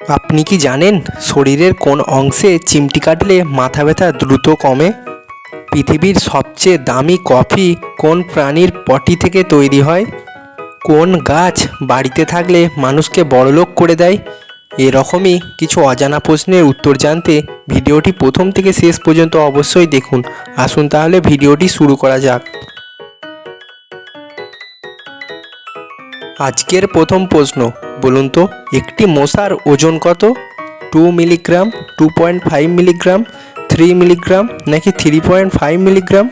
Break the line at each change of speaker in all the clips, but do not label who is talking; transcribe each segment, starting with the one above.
আপনি কি জানেন শরীরের কোন অংশে চিমটি কাটলে মাথা ব্যথা দ্রুত কমে? পৃথিবীর সবচেয়ে দামি কফি কোন প্রাণীর পটি থেকে তৈরি হয়? কোন গাছ বাড়িতে থাকলে মানুষকে বড়লোক করে দেয়? এরকমই কিছু অজানা প্রশ্নের উত্তর জানতে ভিডিওটি প্রথম থেকে শেষ পর্যন্ত অবশ্যই দেখুন। আসুন তাহলে ভিডিওটি শুরু করা যাক। আজকের প্রথম প্রশ্ন বলুন তো, একটি মশার ওজন কত? Two milligram two point five milligram three milligram নাকি থ্রি পয়েন্ট ফাইভ মিলিগ্রাম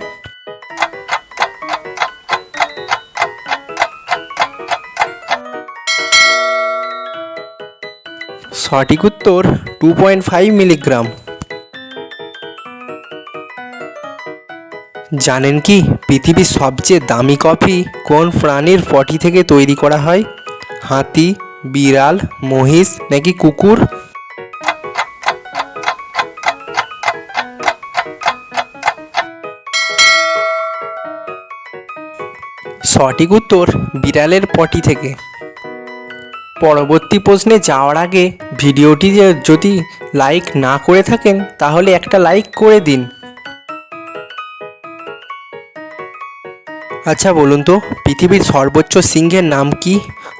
সঠিক উত্তর টু পয়েন্ট ফাইভ মিলিগ্রাম জানেন কি, পৃথিবীর সবচেয়ে দামি কফি কোন প্রাণীর পটি থেকে তৈরি করা হয়? হাতি বিড়াল, মহিষ নাকি কুকুর? সঠিক উত্তর বিড়ালের পটি থেকে। পরবর্তী প্রশ্নে যাওয়ার আগে ভিডিওটি যদি লাইক না করে থাকেন, তাহলে একটা লাইক করে দিন। আচ্ছা বলুন তো, পৃথিবীর সর্বোচ্চ সিংহের নাম কি?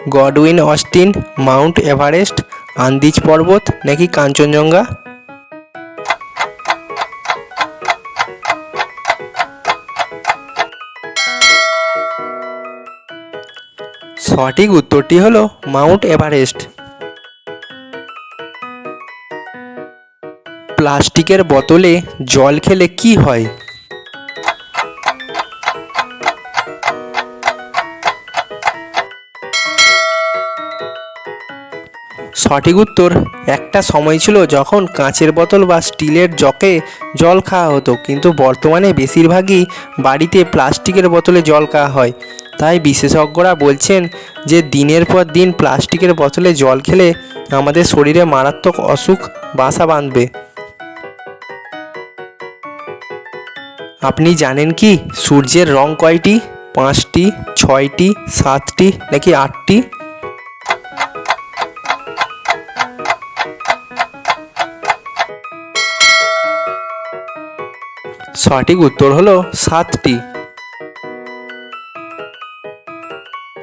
Godwin, Austen, Mount Everest, Andes পর্বত, নাকি কাঞ্চনজঙ্ঘা? সঠিক উত্তরটি হলো মাউন্ট এভারেস্ট। প্লাস্টিকের বোতলে জল খেলে কি হয়? সঠিক উত্তর, একটা সময় ছিল যখন কাঁচের বোতল বা স্টিলের জকে জল খাওয়া হতো, কিন্তু বর্তমানে বেশিরভাগই বাড়িতে প্লাস্টিকের বোতলে জল খাওয়া হয়। তাই বিশেষজ্ঞরা বলছেন যে, দিনের পর দিন প্লাস্টিকের বোতলে জল খেলে আমাদের শরীরে মারাত্মক অসুখ, বাসা বাঁধবে। আপনি জানেন কি, সূর্যের রং কয়টি? পাঁচটি, ছয়টি, সাতটি, নাকি আটটি? সঠিক উত্তর হলো সাতটি।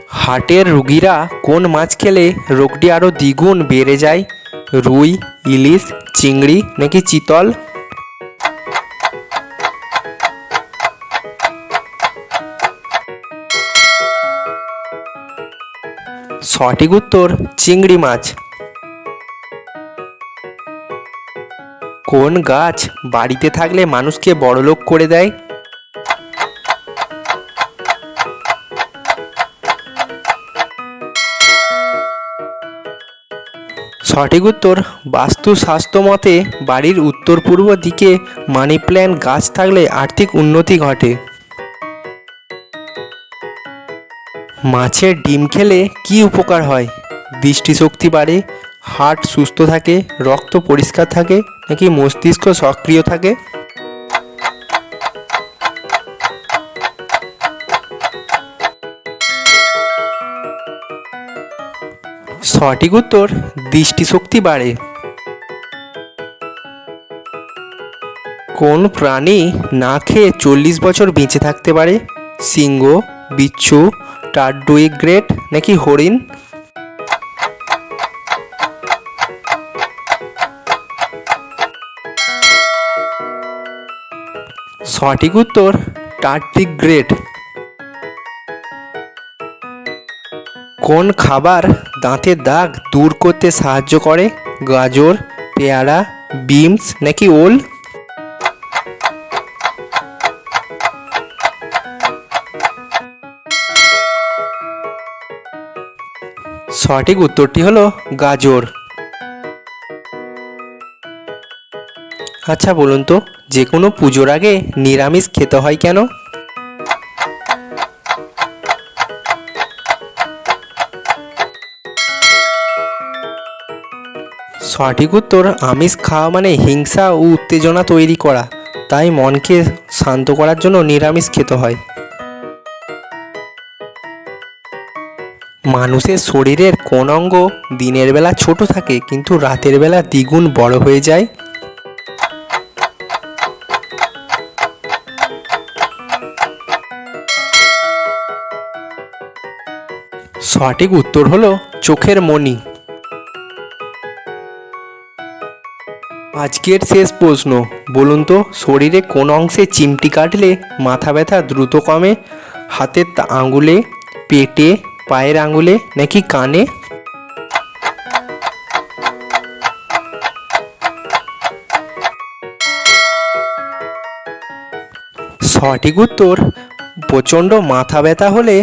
হার্টের রুগীরা কোন মাছ খেলে রোগটি আরও দ্বিগুণ বেড়ে যায়? রুই, ইলিশ, চিংড়ি নাকি চিতল? সঠিক উত্তর চিংড়ি মাছ। কোন গাছ বাড়িতে থাকলে মানুষকে বড়লোক করে দেয়? সঠিক উত্তর বাস্তু স্বাস্থ্য মতে বাড়ির উত্তর পূর্ব দিকে মানি প্ল্যান্ট গাছ থাকলে আর্থিক উন্নতি ঘটে। মাছের ডিম খেলে কি উপকার হয়? দৃষ্টিশক্তি বাড়ে হার্ট সুস্থ থাকে, রক্ত পরিষ্কার থাকে, নাকি মস্তিষ্ক সক্রিয় থাকে? সঠিক উত্তর, দৃষ্টিশক্তি বাড়ে। কোন প্রাণী না খেয়ে চল্লিশ বছর বেঁচে থাকতে পারে? সিংহ, বিচ্ছু টার্ডুইগ্রেট নাকি হরিণ? সঠিক উত্তর টার্টিগ্রেট কোন খাবার দাঁতের দাগ দূর করতে সাহায্য করে? গাজর, পেয়ারা বিমস নাকি ওল? সঠিক উত্তরটি হলো গাজর। আচ্ছা বলুন তো যে কোনো পুজোর আগে নিরামিষ খেতে হয় কেন? সঠিক উত্তর, আমিষ খাওয়া মানে হিংসা ও উত্তেজনা তৈরি করা। তাই মনকে শান্ত করার জন্য নিরামিষ খেতে হয়। মানুষের শরীরের কোন অঙ্গ দিনের বেলা ছোট থাকে, কিন্তু রাতের বেলা দ্বিগুণ বড় হয়ে যায়। সঠিক উত্তর হলো চোখের মণি। আজকের শেষ প্রশ্ন, বলুন তো শরীরে কোন অংশে চিমটি কাটলে মাথা ব্যথা দ্রুত কমে? হাতের আঙুলে, পেটে, পায়ের আঙুলে নাকি কানে? সঠিক উত্তর, প্রচণ্ড মাথা ব্যথা হলে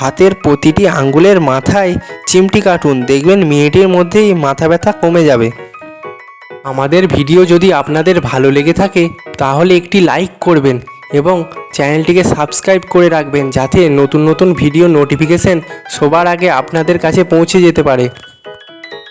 হাতের প্রতিটি আঙ্গুলের মাথায় চিমটি কাটুন। দেখবেন মিনিটের মধ্যেই মাথা ব্যথা কমে যাবে। আমাদের ভিডিও যদি আপনাদের ভালো লেগে থাকে, তাহলে একটি লাইক করবেন এবং চ্যানেলটিকে সাবস্ক্রাইব করে রাখবেন, যাতে নতুন নতুন ভিডিও নোটিফিকেশন সবার আগে আপনাদের কাছে পৌঁছে যেতে পারে।